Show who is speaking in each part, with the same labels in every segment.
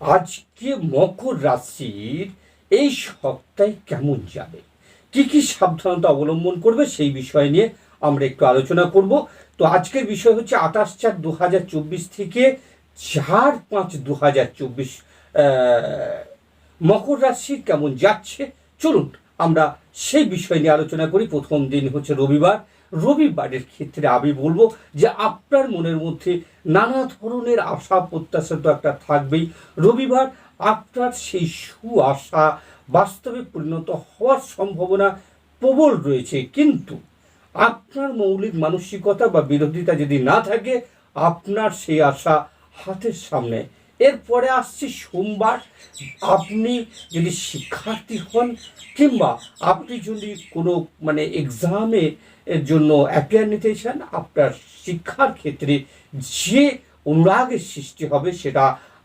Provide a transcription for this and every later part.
Speaker 1: আজকে মকর রাশির এই সপ্তাহে কেমন যাবে? কি কি সাবধানতা অবলম্বন করবে সেই বিষয় নিয়ে আমরা একটু আলোচনা করব। তো আজকের বিষয় হচ্ছে আঠাশ চার দু থেকে চার পাঁচ দু মকর রাশির কেমন যাচ্ছে? চলুন আমরা সেই বিষয় নিয়ে আলোচনা করি। প্রথম দিন হচ্ছে রবিবার রবিবারের ক্ষেত্রে আমি বলব যে আপনার মনের মধ্যে নানা ধরনের আশা, প্রত্যাশা তো একটা থাকবেই। রবিবার আপনার সেই সু আশা বাস্তবে পরিণত হওয়ার সম্ভাবনা প্রবল রয়েছে। কিন্তু আপনার মৌলিক মানসিকতা বা বিরোধিতা যদি না থাকে, আপনার সেই আশা হাতের সামনে এরপরে আসছে সোমবার। আপনি যদি শিক্ষার্থী হন কিংবা আপনি যদি কোনো মানে এক্সামে জন্য অ্যাপিয়ার নিতে চান, আপনার শিক্ষার ক্ষেত্রে যে অনুরাগের সৃষ্টি হবে সেটা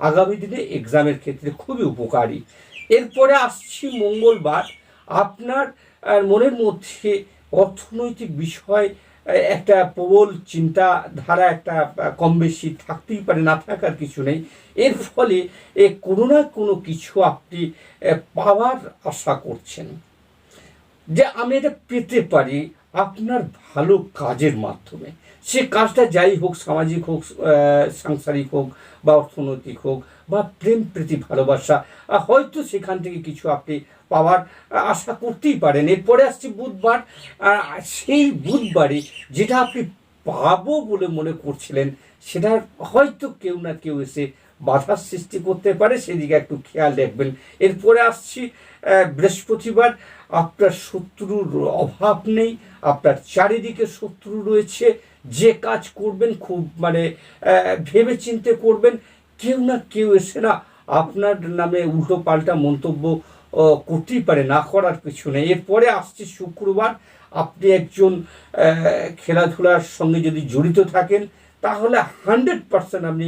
Speaker 1: আগামী দিনে এক্সামের ক্ষেত্রে খুবই উপকারী। এরপরে আসছি মঙ্গলবার। আপনার মনের মধ্যে অর্থনৈতিক বিষয় একটা প্রবল চিন্তাধারা একটা কম বেশি থাকতেই পারে, না থাকার কিছু নেই। এর ফলে এ কোনো না কোনো কিছু আপনি পাওয়ার আশা করছেন। যে আমি এটা পেতে পারি আপনার ভালো কাজের মাধ্যমে। সে কাজটা যাই হোক, সামাজিক হোক সাংসারিক হোক বা অর্থনৈতিক হোক বা প্রেম প্রীতি, ভালোবাসা হয়তো সেখান থেকে কিছু আপনি পাওয়ার আশা করতেই পারেন। এরপরে আসছে বুধবার সেই বুধবারে যেটা আপনি পাবো বলে মনে করছিলেন, সেটা হয়তো কেউ না কেউ এসে বাধার সৃষ্টি করতে পারে, সেদিকে একটু খেয়াল রাখবেন। এরপরে আসছি বৃহস্পতিবার, আপনার শত্রুর অভাব নেই, আপনার চারিদিকে শত্রু রয়েছে, যে কাজ করবেন খুব মানে ভেবে চিন্তে করবেন কেউ না কেউ এসে না আপনার নামে উল্টো পাল্টা মন্তব্য করতেই পারে, না করার কিছু নেই। এরপরে আসছে শুক্রবার, আপনি একজন খেলাধুলার সঙ্গে যদি জড়িত থাকেন, তাহলে হান্ড্রেড পার্সেন্ট আপনি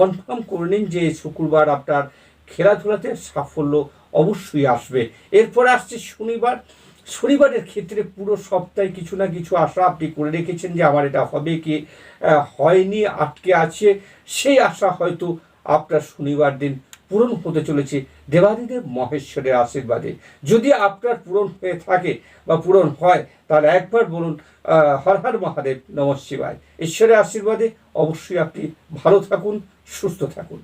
Speaker 1: কনফার্ম করে নিন যে শুক্রবার আপনার খেলাধুলাতে সাফল্য অবশ্যই আসবে। এরপরে আসছে শনিবার শনিবারের ক্ষেত্রে পুরো সপ্তাহে কিছু না কিছু আশা আপনি করে রেখেছেন যে আমার এটা হবে কি হয়নি, আটকে আছে। সেই আশা হয়তো আপনার শনিবার দিন পূরণ হতে চলেছে দেবাদিদেব মহেশ্বরের আশীর্বাদে। যদি আপনার পূরণ হয়ে থাকে বা পূরণ হয়, তাহলে একবার বলুন হর হর মহাদেব, নম শিবায়। ঈশ্বরের আশীর্বাদে অবশ্যই আপনি ভালো থাকুন, সুস্থ থাকুন।